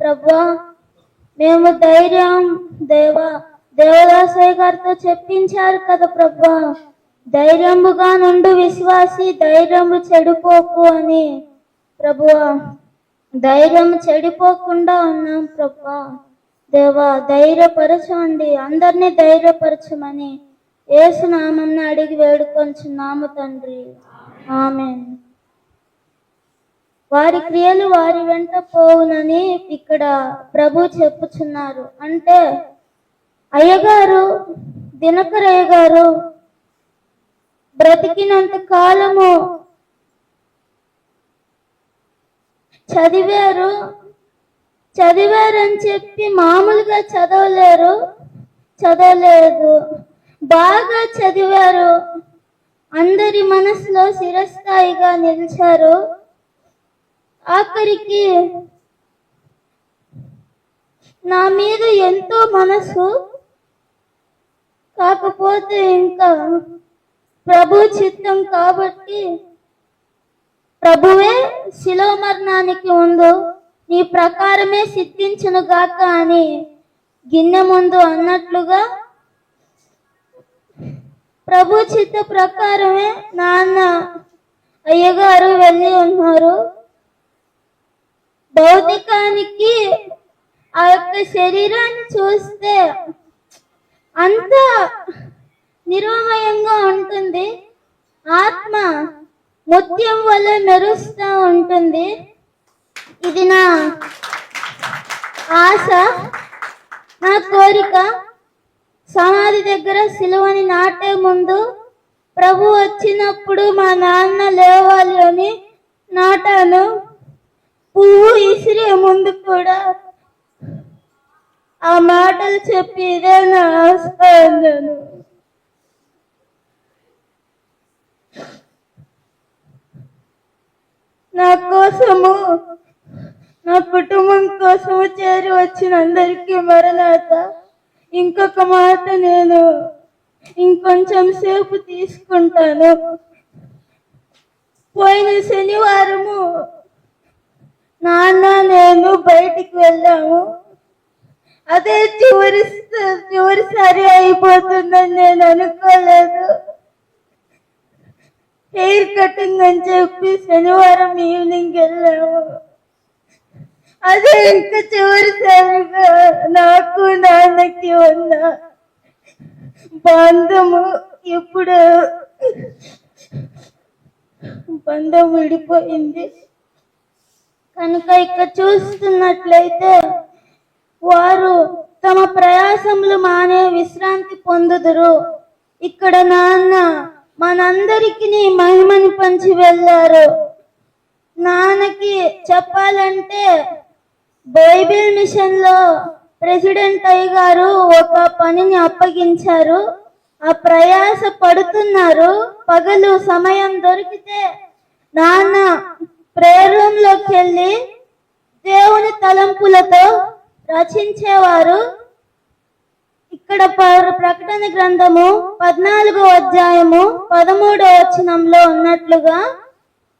ప్రభా మేము ధైర్యం దేవా దేవదాసయ్య గారితో చెప్పించారు కదా ప్రభా ధైర్యముగా నుండు విశ్వాసి ధైర్యము చెడిపోకు అని. ప్రభువా ధైర్యం చెడిపోకుండా ఉన్నాం ప్రభా. దేవా ధైర్యపరచండి అందరినీ ధైర్యపరచమని ఏసునామం అడిగి వేడుకొంచున్నాము తండ్రి. ఆమె వారి క్రియలు వారి వెంట పోవునని ఇక్కడ ప్రభు చెప్పుచున్నారు. అంటే అయ్యగారు దినకరయ్య గారు బ్రతికినంత కాలము చదివారు చదివారని చెప్పి మామూలుగా చదవలేరు చదవలేదు. బాగా చదివారు. అందరి మనసులో శిరస్థాయిగా నిలిచారు. ఆఖరికి నా మీద ఎంతో మనసు కాకపోతే ఇంకా ప్రభు చిత్తం కాబట్టి ప్రభువే శిలో మరణానికి ముందు నీ ప్రకారమే సిద్ధించును గాక అని గిన్నె ముందు అన్నట్లుగా ప్రభు చిత్త ప్రకారమే నాన్న అయ్యగారు వెళ్ళి ఉన్నారు. భౌతికానికి ఆ యొక్క శరీరాన్ని చూస్తే అంత నిర్వమయంగా ఉంటుంది. ఆత్మ ముత్యం వల్ల మెరుస్తూ ఉంటుంది. ఇది నా ఆశ నా కోరిక. సమాధి దగ్గర సిలువని నాటే ముందు ప్రభు వచ్చినప్పుడు మా నాన్న లేవాలి అని నాటాను. పువ్వు ఇసిరే ముందు కూడా ఆ మాటలు చెప్పి ఇదే నా ఆశ నా కోసము నా కుటుంబం కోసము చేరి వచ్చిన అందరికీ మరణాత ఇంకొక మాట నేను ఇంకొంచెం సేపు తీసుకుంటాను. పోయిన శనివారము నాన్న నేను బయటికి వెళ్ళాము. అదే చివరి చివరిసారి అయిపోతుందని నేను అనుకోలేదు. హెయిర్ కటింగ్ అని చెప్పి శనివారం ఈవినింగ్ వెళ్ళాము. అదే ఇంకా చివరిసారిగా నాకు నాన్నకి ఉన్న బంధము ఇప్పుడు బంధం విడిపోయింది. కనుక ఇక్కడ చూస్తున్నట్లయితే వారు తమ ప్రయాసములు మానే విశ్రాంతి పొందుదురు. ఇక్కడ నాన్న మనందరికి మహిమని పంచి వెళ్ళారు. నాన్నకి చెప్పాలంటే బైబిల్ మిషన్లో ప్రెసిడెంట్ అయ్య గారు ఒక పనిని అప్పగించారు. ఆ ప్రయాస పడుతున్నారు. పగలు సమయం దొరికితే నాన్న ప్రేయర్ రూమ్లోకి వెళ్ళి దేవుని తలంపులతో రచించేవారు. ఇక్కడ ప్రకటన గ్రంథము పద్నాలుగో అధ్యాయము పదమూడో వచనంలో ఉన్నట్లుగా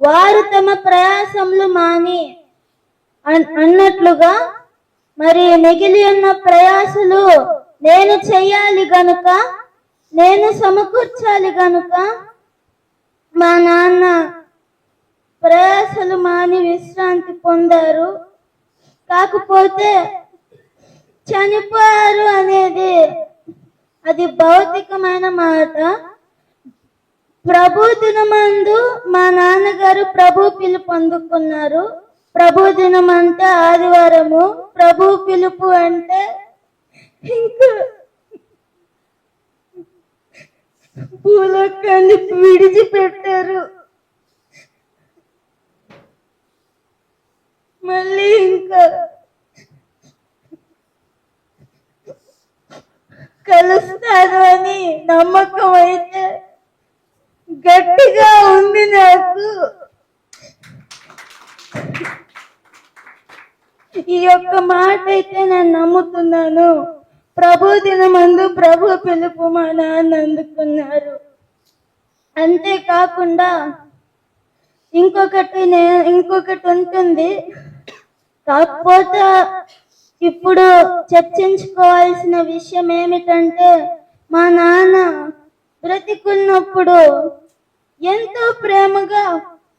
వారు తమ ప్రయాసములు మాని అన్- అన్నట్లుగా మరి మిగిలి ఉన్న ప్రయాసలు నేను చెయ్యాలి గనుక నేను సమకూర్చాలి గనుక మా నాన్న ప్రయాసలు మాని విశ్రాంతి పొందారు. కాకపోతే చనిపోయారు అనేది అది భౌతికమైన మాట. ప్రభు దినమందు మా నాన్నగారు ప్రభు పిలుపు అందుకున్నారు ప్రభు దినం అంటే ఆదివారము. ప్రభు పిలుపు అంటే ఇంకా పూలకాన్ని విడిచిపెట్టారు. మళ్ళీ ఇంకా కలుస్తాను అని నమ్మకం అయితే గట్టిగా ఉంది నాకు. ఈ యొక్క మాట అయితే నేను నమ్ముతున్నాను. ప్రభు దినమందు ప్రభు పిలుపు మా నాన్న అందుకున్నారు. అంతేకాకుండా ఇంకొకటి నే ఇంకొకటి ఉంటుంది. కాకపోతే ఇప్పుడు చర్చించుకోవాల్సిన విషయం ఏమిటంటే మా నాన్న బ్రతికున్నప్పుడు ఎంతో ప్రేమగా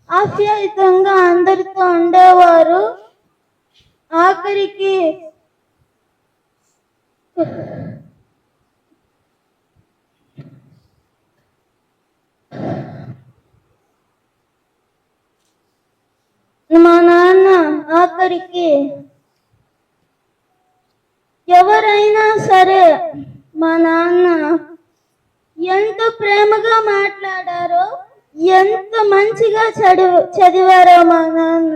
ఆప్యాయతంగా అందరితో ఉండేవారు. ఆఖరికి మా నాన్న ఎవరికి? ఎవరైనా సరే మా నాన్న ఎంత ప్రేమగా మాట్లాడారో ఎంత మంచిగా చదివ చదివారో మా నాన్న.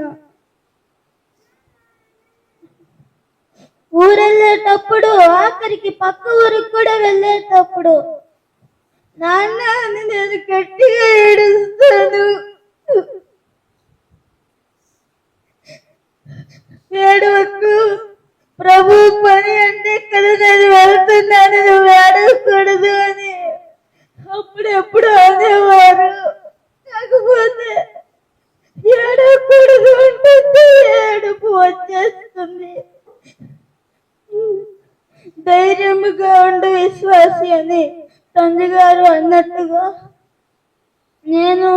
ఊరెళ్ళేటప్పుడు ఆఖరికి పక్క ఊరికి కూడా వెళ్ళేటప్పుడు నాన్న నేను గట్టిగా ఏడుస్తాను. ఏడవకు ప్రభు పని అంటే కదా నేను వెళ్తున్నాను? నువ్వు ఏడవకూడదు అని. అప్పుడెప్పుడు అనేవారు కాకపోతే ఏడవకూడదు అంటే ఏడుపు వచ్చేస్తుంది. ధైర్యముగా ఉండు విశ్వాసి అని తండ్రి గారు అన్నట్టుగా నేను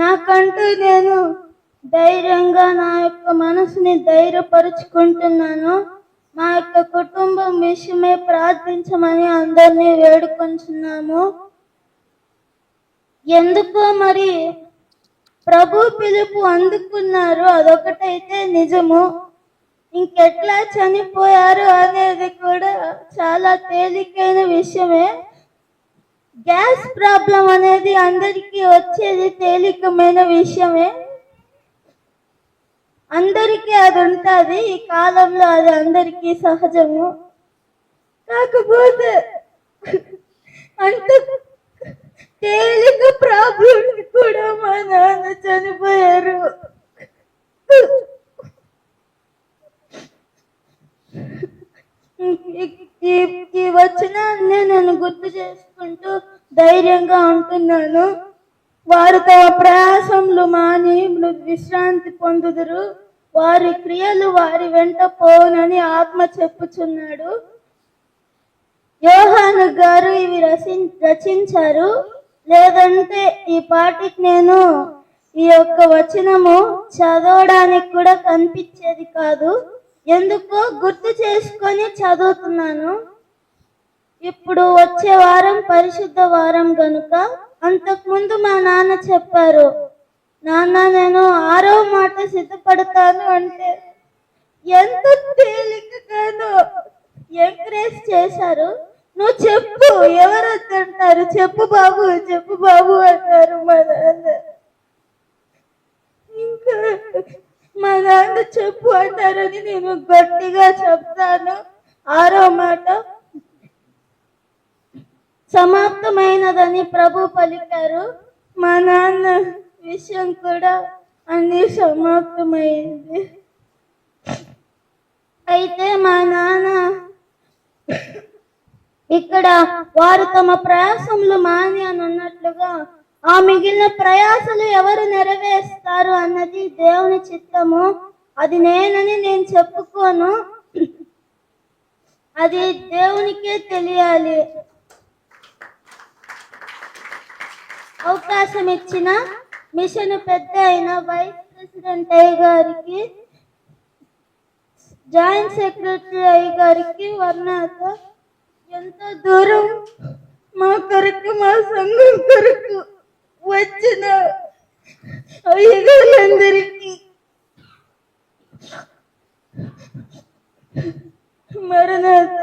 నాకంటూ నేను ధైర్యంగా నా యొక్క మనసుని ధైర్యపరుచుకుంటున్నాను. మా యొక్క కుటుంబం విషయమై ప్రార్థించమని అందరినీ వేడుకొంచున్నాము. ఎందుకో మరి ప్రభు పిలుపు అందుకున్నారు. అదొకటైతే నిజము. ఇంకెట్లా చనిపోయారు అనేది కూడా చాలా తేలికైన విషయమే. గ్యాస్ ప్రాబ్లం అనేది అందరికీ వచ్చేది తేలికమైన విషయమే. అందరికీ అది ఉంటుంది ఈ కాలంలో అది అందరికీ సహజము. కాకపోతే అంత తేలిక ప్రాబ్లం కూడా మా నాన్న చనిపోయారు. ఈ- వచ్చిన నేను గుర్తు చేసుకుంటూ ధైర్యంగా ఉంటున్నాను. వారు తమ క్రియలు మాని విశ్రాంతి పొందుదురు. వారి క్రియలు వారి వెంట పోనని ఆత్మ చెప్పుచున్నాడు. యోహాను గారు ఇవి రచి- రచించారు. లేదంటే ఈ పాటికి నేను ఈ యొక్క వచనము చదవడానికి కూడా కనిపించేది కాదు. ఎందుకో గుర్తు చేసుకొని చదువుతున్నాను. ఇప్పుడు వచ్చే వారం పరిశుద్ధ వారం కనుక అంతకుముందు మా నాన్న చెప్పారు నాన్న నేను ఆరో మాట సిద్ధపడతాను అంటే ఎంత తేలికగానో ఎంకరేజ్ చేశారు. నువ్వు చెప్పు ఎవరు వద్దంటారు చెప్పు బాబు చెప్పు బాబు అన్నారు మా నాన్న. ఇంకా మా నాన్న చెప్పు అంటారని నేను గట్టిగా చెప్తాను. ఆరో మాట సమాప్తమైనదని ప్రభు పలికారు. మా నాన్న విషయం కూడా అన్ని సమాప్తమైంది. అయితే మా నాన్న ఇక్కడ వారు తమ ప్రయాసములు మాని అని అన్నట్లుగా ఆ మిగిలిన ప్రయాసలు ఎవరు నెరవేరుస్తారు అన్నది దేవుని చిత్తము. అది నేనని నేను చెప్పుకోను. అది దేవునికే తెలియాలి. అవకాశం ఇచ్చిన మిషన్ పెద్ద అయిన వైస్ ప్రెసిడెంట్ అయ్య గారికి జాయింట్ సెక్రటరీ అయ్య గారికి వర్ణతో. ఎంతో దూరం మా కొరకు మా సంఘం కొరకు వచ్చిన అయ్యగారులందరికీ మరణాత.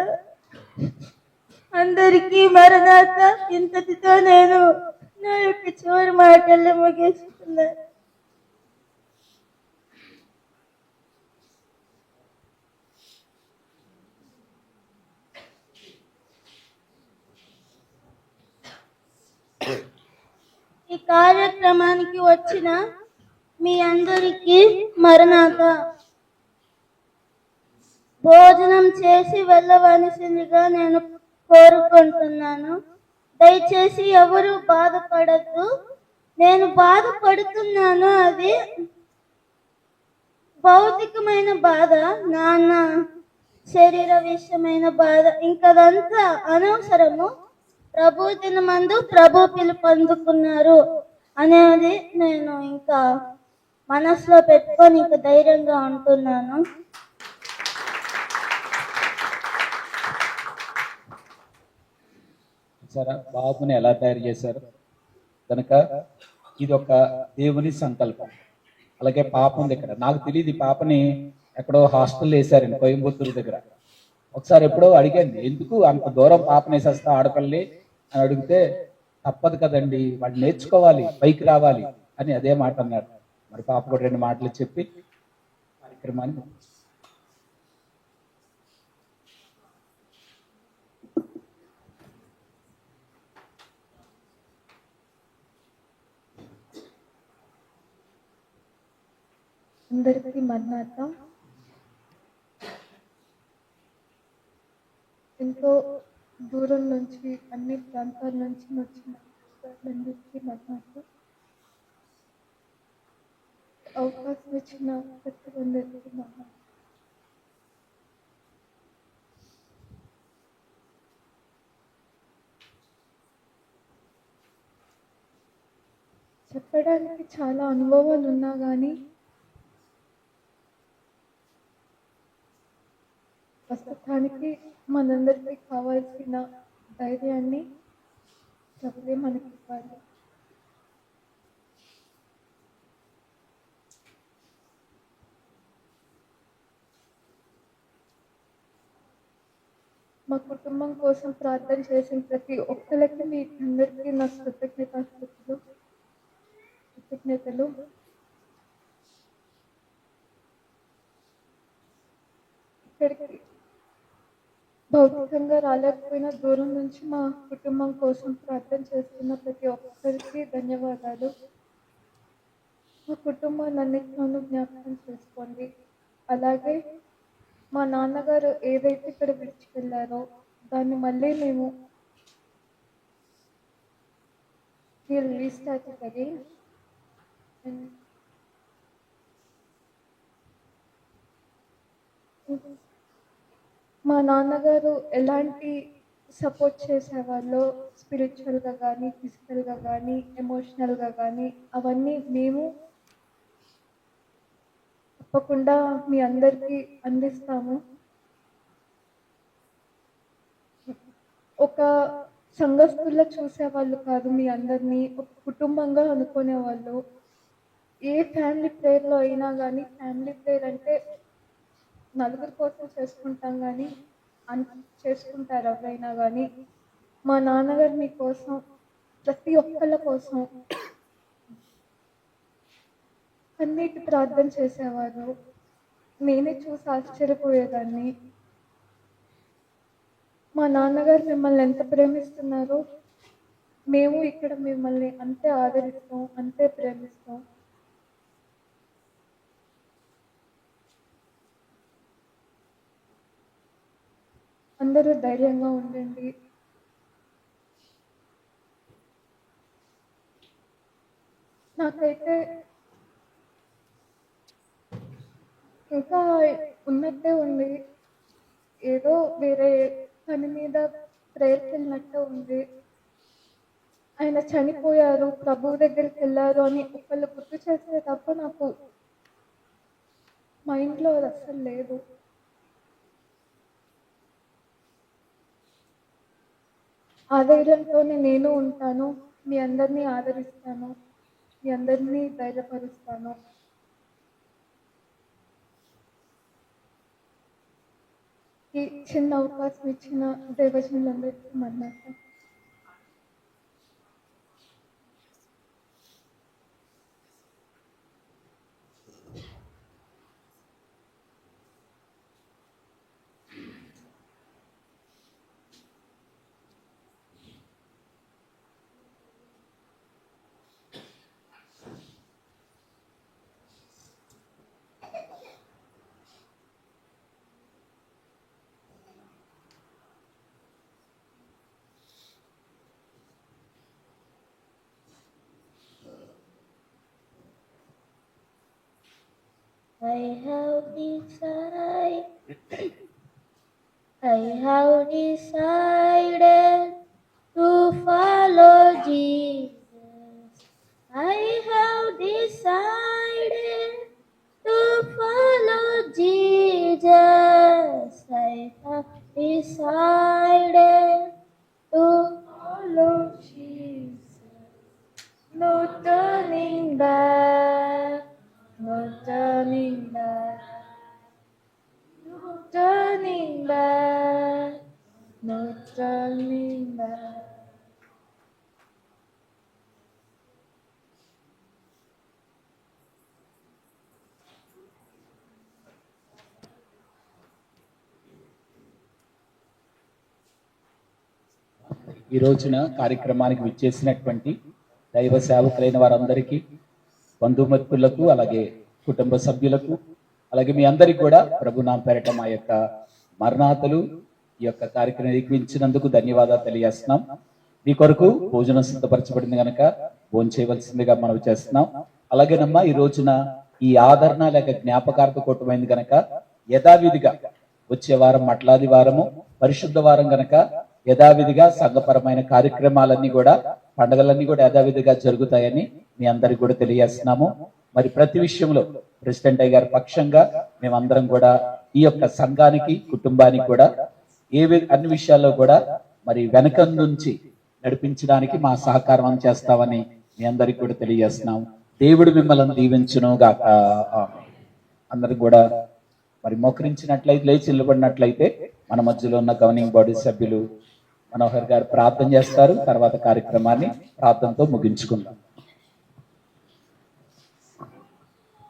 అందరికీ మరణాత. ఇంతటితో నేను నా యొక్క చివరి మాటల్లో ముగిస్తున్నాను ఈ కార్యక్రమానికి వచ్చిన మీ అందరికీ మరణాక భోజనం చేసి వెళ్ళవలసిందిగా నేను కోరుకుంటున్నాను. దయచేసి ఎవరు బాధపడద్దు. నేను బాధపడుతున్నాను అది భౌతికమైన బాధ నాన్న శరీర విషయమైన బాధ. ఇంకదంతా అనవసరము. ప్రభు దినమందు ప్రభు పిలుపు అందుకున్నారు అనేది నేను ఇంకా మనసులో పెట్టుకొని ఇంకా ధైర్యంగా ఉంటున్నాను. సరే బాబుని ఎలా తయారు చేశారు? కనుక ఇది ఒక దేవుని సంకల్పం. అలాగే పాప ఉంది ఇక్కడ. నాకు తెలియదు ఈ పాపని ఎక్కడో హాస్టల్ వేశారండి కోయంబత్తూరు దగ్గర. ఒకసారి ఎప్పుడో అడిగాను ఎందుకు అంత దూరం పాపని వేసేస్తా ఆడపల్లి అని అడిగితే తప్పదు కదండి వాళ్ళు నేర్చుకోవాలి పైకి రావాలి అని అదే మాట అన్నారు మరి పాప కూడా రెండు మాటలు చెప్పి కార్యక్రమాన్ని అందరికీ మర్నాథం ఎంతో దూరం నుంచి అన్ని ప్రాంతాల నుంచి వచ్చిన అందరికీ మర్నాథం అవకాశం ఇచ్చిన ప్రతి అందరికీ మర్నాథం చెప్పడానికి చాలా అనుభవాలు ఉన్నా కానీ ప్రస్తుతానికి మనందరికీ కావాల్సిన ధైర్యాన్ని చెప్పే మనకి ఇవ్వాలి. మా కుటుంబం కోసం ప్రార్థన చేసిన ప్రతి ఒక్కరికి మీ అందరికీ నా కృతజ్ఞతాస్థుతులు కృతజ్ఞతలు. ఇక్కడికి భౌతికంగా రాలేకపోయినా దూరం నుంచి మా కుటుంబం కోసం ప్రార్థన చేస్తున్న ప్రతి ఒక్కరికి ధన్యవాదాలు. మా కుటుంబాన్ని అన్నిటిలోనూ జ్ఞాపకం చేసుకోండి. అలాగే మా నాన్నగారు ఏదైతే ఇక్కడ విడిచికెళ్ళారో దాన్ని మళ్ళీ మేము వీల్ రీస్టార్ట్ ఇట్ అగైన్ మా నాన్నగారు ఎలాంటి సపోర్ట్ చేసేవాళ్ళు? స్పిరిచువల్గా కానీ ఫిజికల్గా కానీ ఎమోషనల్గా కానీ అవన్నీ మేము తప్పకుండా మీ అందరికీ అందిస్తాము. ఒక సంఘస్థుల్లో చూసేవాళ్ళు కాదు మీ అందరినీ. ఒక కుటుంబంగా అనుకునేవాళ్ళు. ఏ ఫ్యామిలీ ప్రేయర్లో అయినా కానీ ఫ్యామిలీ ప్రేయర్ అంటే నలుగురు కోసం చేసుకుంటాం కానీ అన్ చేసుకుంటారు ఎవరైనా కానీ మా నాన్నగారు మీకోసం ప్రతి ఒక్కళ్ళ కోసం అన్నిటి ప్రార్థన చేసేవారు. నేనే చూసి ఆశ్చర్యపోయేదాన్ని. మా నాన్నగారు మిమ్మల్ని ఎంత ప్రేమిస్తున్నారో మేము ఇక్కడ మిమ్మల్ని అంతే ఆదరిస్తాం అంతే ప్రేమిస్తాం. అందరూ ధైర్యంగా ఉండండి. నాకైతే ఇంకా ఉన్నట్టే ఉంది. ఏదో వేరే పని మీద ప్రేయర్కి వెళ్ళినట్టే ఉంది. ఆయన చనిపోయారు ప్రభువు దగ్గరికి వెళ్ళారు అని ఒకళ్ళు గుర్తు చేస్తే తప్ప నాకు మైండ్లో అది అస్సలు లేదు. ఆధైర్యంలోనే నేను ఉంటాను మీ అందరినీ ఆదరిస్తాను మీ అందరినీ ధైర్యపరుస్తాను ఈ చిన్న అవకాశం ఇచ్చిన దేవజనులందరికీ మన్నా I have decided, I have decided to follow Jesus. I have decided to follow Jesus. I have decided to follow Jesus. No turning back, ఈ రోజున కార్యక్రమానికి విచ్చేసినటువంటి దైవ సేవకులైన వారందరికీ బంధుమిత్రులకు అలాగే కుటుంబ సభ్యులకు అలాగే మీ అందరికీ కూడా ప్రభు నా పేరట మా యొక్క మరణాతలు ఈ యొక్క కార్యక్రమం నిర్వహించినందుకు ధన్యవాదాలు తెలియజేస్తున్నాం. మీ కొరకు భోజనం సిద్ధపరచబడింది కనుక భోజనం చేయవలసిందిగా మనం చేస్తున్నాం. అలాగేనమ్మా ఈ రోజున ఈ ఆదరణ లేక జ్ఞాపకార్థ కూటమైంది కనుక యథావిధిగా వచ్చే వారం మట్లాది వారము పరిశుద్ధ వారం గనక యథావిధిగా సంఘపరమైన కార్యక్రమాలన్నీ కూడా పండుగలన్నీ కూడా యథావిధిగా జరుగుతాయని మీ అందరికి కూడా తెలియజేస్తున్నాము. మరి ప్రతి విషయంలో ప్రెసిడెంట్ అయ్య గారి పక్షంగా మేమందరం కూడా ఈ యొక్క సంఘానికి కుటుంబానికి కూడా ఏ వి- అన్ని విషయాల్లో కూడా మరి వెనక నుంచి నడిపించడానికి మా సహకారం చేస్తామని మీ అందరికి కూడా తెలియజేస్తున్నాం దేవుడు మిమ్మల్ని దీవించును గాక. అందరికి కూడా మరి మోకరించినట్లయితే లేచి నిలబడినట్లయితే మన మధ్యలో ఉన్న గవర్నింగ్ బాడీ సభ్యులు మనోహర్ గారు ప్రార్థన చేస్తారు. తర్వాత కార్యక్రమాన్ని ప్రార్థనతో ముగించుకుందాం.